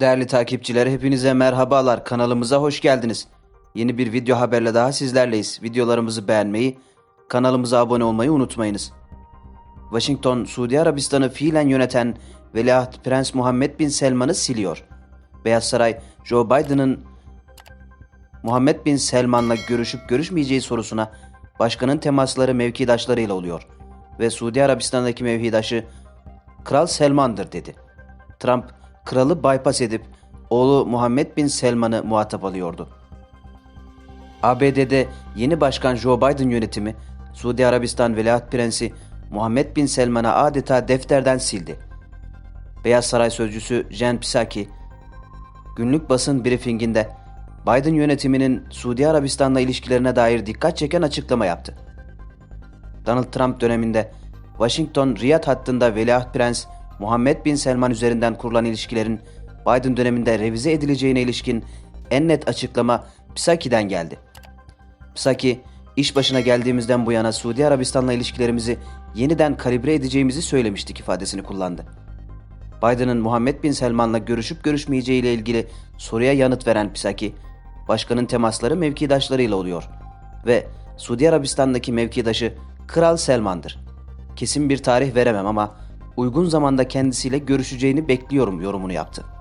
Değerli takipçiler hepinize merhabalar kanalımıza hoş geldiniz. Yeni bir video haberle daha sizlerleyiz. Videolarımızı beğenmeyi, kanalımıza abone olmayı unutmayınız. Washington, Suudi Arabistan'ı fiilen yöneten Veliaht Prens Muhammed Bin Selman'ı siliyor. Beyaz Saray, Joe Biden'ın Muhammed Bin Selman'la görüşüp görüşmeyeceği sorusuna başkanın temasları mevkidaşlarıyla oluyor ve Suudi Arabistan'daki mevkidaşı Kral Selman'dır dedi. Trump kralı bypass edip oğlu Muhammed Bin Selman'ı muhatap alıyordu. ABD'de yeni başkan Joe Biden yönetimi Suudi Arabistan Veliaht Prensi Muhammed Bin Selman'ı adeta defterden sildi. Beyaz Saray sözcüsü Jen Psaki günlük basın briefinginde Biden yönetiminin Suudi Arabistan'la ilişkilerine dair dikkat çeken açıklama yaptı. Donald Trump döneminde Washington Riyad hattında Veliaht Prens Muhammed Bin Selman üzerinden kurulan ilişkilerin Biden döneminde revize edileceğine ilişkin en net açıklama Psaki'den geldi. Psaki, iş başına geldiğimizden bu yana Suudi Arabistan'la ilişkilerimizi yeniden kalibre edeceğimizi söylemiştik ifadesini kullandı. Biden'ın Muhammed Bin Selman'la görüşüp görüşmeyeceği ile ilgili soruya yanıt veren Psaki, başkanın temasları mevkidaşlarıyla oluyor ve Suudi Arabistan'daki mevkidaşı Kral Selman'dır. Kesin bir tarih veremem ama uygun zamanda kendisiyle görüşeceğini bekliyorum yorumunu yaptı.